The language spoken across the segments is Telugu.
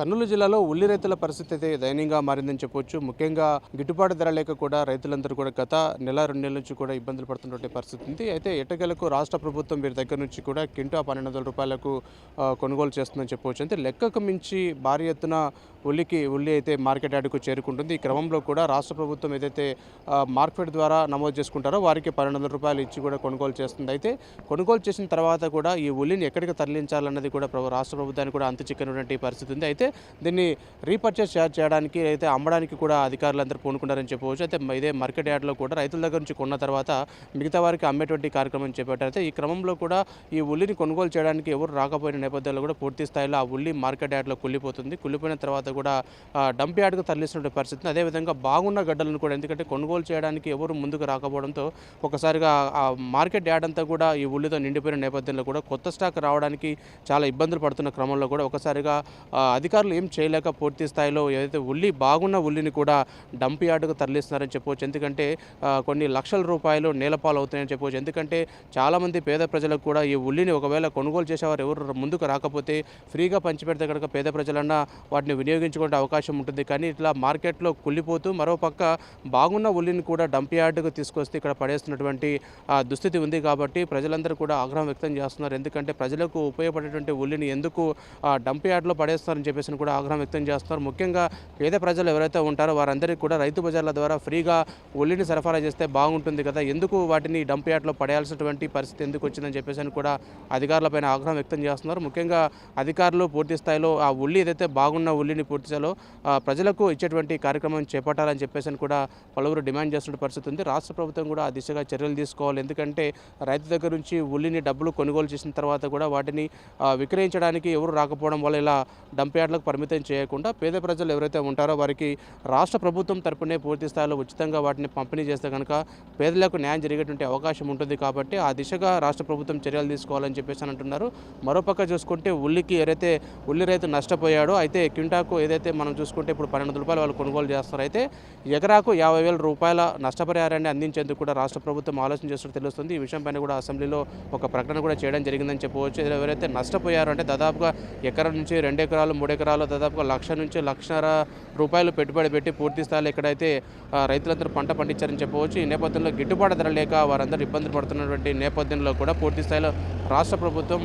కర్నూలు జిల్లాలో ఉల్లి రైతుల పరిస్థితి అయితే దయనీయంగా మారిందని చెప్పొచ్చు. ముఖ్యంగా గిట్టుబాటు ధర లేక కూడా రైతులందరూ కూడా గత నెల రెండు నెలల నుంచి కూడా ఇబ్బందులు పడుతున్నటువంటి పరిస్థితి ఉంది. అయితే ఎట్టకేలకు రాష్ట్ర ప్రభుత్వం వీరి దగ్గర నుంచి కూడా కింటా పన్నెండు వందల రూపాయలకు కొనుగోలు చేస్తుందని చెప్పవచ్చు అంటే లెక్కకు మించి భారీ ఎత్తున ఉల్లికి ఉల్లి అయితే మార్కెట్ యార్డుకు చేరుకుంటుంది. ఈ క్రమంలో కూడా రాష్ట్ర ప్రభుత్వం ఏదైతే మార్కెట్ ద్వారా నమోదు చేసుకుంటారో వారికి పన్నెండు వందల రూపాయలు ఇచ్చి కూడా కొనుగోలు చేస్తుంది. అయితే కొనుగోలు చేసిన తర్వాత కూడా ఈ ఉల్లిని ఎక్కడికి తరలించాలన్నది కూడా రాష్ట్ర ప్రభుత్వానికి కూడా అంత చిక్కనటువంటి పరిస్థితి ఉంది. అయితే దీన్ని రీపర్చేస్ చేయడానికి అయితే అమ్మడానికి కూడా అధికారులందరూ పూనుకున్నారని చెప్పవచ్చు. అయితే ఇదే మార్కెట్ యార్డ్లో కూడా రైతుల దగ్గర నుంచి కొన్న తర్వాత మిగతా వారికి అమ్మేటువంటి కార్యక్రమం చేపట్టారు ఈ క్రమంలో కూడా ఈ ఉల్లిని కొనుగోలు చేయడానికి ఎవరు రాకపోయిన నేపథ్యంలో కూడా పూర్తి స్థాయిలో ఆ ఉల్లి మార్కెట్ యార్డ్లో కుళ్ళిపోతుంది. కుళ్ళిపోయిన తర్వాత కూడా డంప్ యార్డ్కు తరలిస్తున్న పరిస్థితి అదేవిధంగా బాగున్న గడ్డలను కూడా ఎందుకంటే కొనుగోలు చేయడానికి ఎవరు ముందుకు రాకపోవడంతో ఒకసారిగా ఆ మార్కెట్ యార్డ్ అంతా కూడా ఈ ఉల్లితో నిండిపోయిన నేపథ్యంలో కూడా కొత్త స్టాక్ రావడానికి చాలా ఇబ్బందులు పడుతున్న క్రమంలో కూడా ఒకసారిగా అధికారులు అధికారులు ఏం చేయలేక పూర్తి స్థాయిలో ఏదైతే ఉల్లి బాగున్న ఉల్లిని కూడా డంప్ యార్డుకు తరలిస్తున్నారని చెప్పవచ్చు ఎందుకంటే కొన్ని లక్షల రూపాయలు నేలపాలు అవుతాయని చెప్పవచ్చు ఎందుకంటే చాలామంది పేద ప్రజలకు కూడా ఈ ఉల్లిని ఒకవేళ కొనుగోలు చేసేవారు ఎవరు ముందుకు రాకపోతే ఫ్రీగా పంచిపెడితే కనుక పేద ప్రజలన్నా వాటిని వినియోగించుకునే అవకాశం ఉంటుంది. కానీ ఇట్లా మార్కెట్లో కుళ్ళిపోతూ మరోపక్క బాగున్న ఉల్లిని కూడా డంప్ యార్డుకు తీసుకొస్తే ఇక్కడ పడేస్తున్నటువంటి దుస్థితి ఉంది కాబట్టి ప్రజలందరూ కూడా ఆగ్రహం వ్యక్తం చేస్తున్నారు. ఎందుకంటే ప్రజలకు ఉపయోగపడేటువంటి ఉల్లిని ఎందుకు డంప్ యార్డ్లో పడేస్తారని చెప్పేసి కూడా ఆగ్రహం వ్యక్తం చేస్తున్నారు. ముఖ్యంగా పేద ప్రజలు ఎవరైతే ఉంటారో వారందరికీ కూడా రైతు బజార్ల ద్వారా ఫ్రీగా ఉల్లిని సరఫరా చేస్తే బాగుంటుంది కదా. ఎందుకు వాటిని డంప్ యార్డ్లో పడేయాల్సినటువంటి పరిస్థితి ఎందుకు వచ్చిందని చెప్పేసి అని కూడా అధికారులపైన ఆగ్రహం వ్యక్తం చేస్తున్నారు. ముఖ్యంగా అధికారులు పూర్తి స్థాయిలో ఆ ఉల్లి ఏదైతే బాగున్న ఉల్లిని పూర్తి స్థాయిలో ప్రజలకు ఇచ్చేటువంటి కార్యక్రమం చేపట్టాలని చెప్పేసి అని కూడా పలువురు డిమాండ్ చేస్తున్న పరిస్థితి ఉంది. రాష్ట్ర ప్రభుత్వం కూడా ఆ దిశగా చర్యలు తీసుకోవాలి. ఎందుకంటే రైతు దగ్గర నుంచి ఉల్లిని డబ్బులు కొనుగోలు చేసిన తర్వాత కూడా వాటిని విక్రయించడానికి ఎవరు రాకపోవడం వల్ల ఇలా డంప్ యార్డ్లకు పరిమితం చేయకుండా పేద ప్రజలు ఎవరైతే ఉంటారో వారికి రాష్ట్ర ప్రభుత్వం తరపునే పూర్తి స్థాయిలో ఉచితంగా వాటిని పంపిణీ చేస్తే కనుక పేదలకు న్యాయం జరిగేటువంటి అవకాశం ఉంటుంది కాబట్టి ఆ దిశగా రాష్ట్ర ప్రభుత్వం చర్యలు తీసుకోవాలని చెప్పేసి అని అంటున్నారు. మరోపక్క చూసుకుంటే ఉల్లికి ఏదైతే ఉల్లి రైతు నష్టపోయాడో అయితే క్వింటాకు ఏదైతే మనం చూసుకుంటే ఇప్పుడు పన్నెండు రూపాయలు వాళ్ళు కొనుగోలు చేస్తారు అయితే ఎకరాకు యాభై వేల రూపాయల నష్టపరిహారాన్ని అందించేందుకు కూడా రాష్ట్ర ప్రభుత్వం ఆలోచన చేస్తున్నట్టు తెలుస్తుంది. ఈ విషయం పైన కూడా అసెంబ్లీలో ఒక ప్రకటన కూడా చేయడం జరిగిందని చెప్పవచ్చు. ఎవరైతే నష్టపోయారో అంటే దాదాపుగా ఎకరం నుంచి రెండు ఎకరాలు మూడు ఎకరాలు దాదాపుగా లక్ష నుంచి లక్షన్నర రూపాయలు పెట్టుబడి పెట్టి పూర్తి స్థాయిలో ఎక్కడైతే రైతులందరూ పంట పండించారని చెప్పవచ్చు. ఈ నేపథ్యంలో గిట్టుబాటు ధర లేక వారందరూ ఇబ్బందులు పడుతున్నటువంటి నేపథ్యంలో కూడా పూర్తి స్థాయిలో రాష్ట్ర ప్రభుత్వం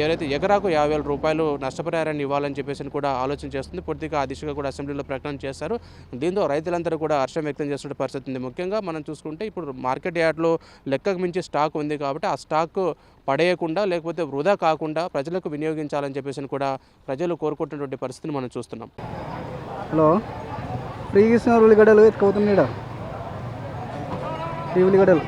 ఎవరైతే ఎకరాకు యాభై వేల రూపాయలు నష్టపరిహారాన్ని ఇవ్వాలని చెప్పేసి కూడా ఆలోచన చేస్తుంది. పూర్తిగా ఆ దిశగా కూడా అసెంబ్లీలో ప్రకటన చేశారు. దీంతో రైతులందరూ కూడా హర్షం వ్యక్తం చేస్తున్న పరిస్థితి ఉంది. ముఖ్యంగా మనం చూసుకుంటే ఇప్పుడు మార్కెట్ యార్డ్లో లెక్కకు మించి స్టాక్ ఉంది కాబట్టి ఆ స్టాక్ పడేయకుండా లేకపోతే వృధా కాకుండా ప్రజలకు వినియోగించాలని చెప్పేసి కూడా ప్రజలు కోరుకుంటున్నటువంటి పరిస్థితిని మనం చూస్తున్నాం. హలో. ఫ్రీగా ఇస్తున్నారు ఉల్లిగడ్డలు ఎత్తుకోతున్నాడు ఫ్రీ ఉల్లిగడ్డలు.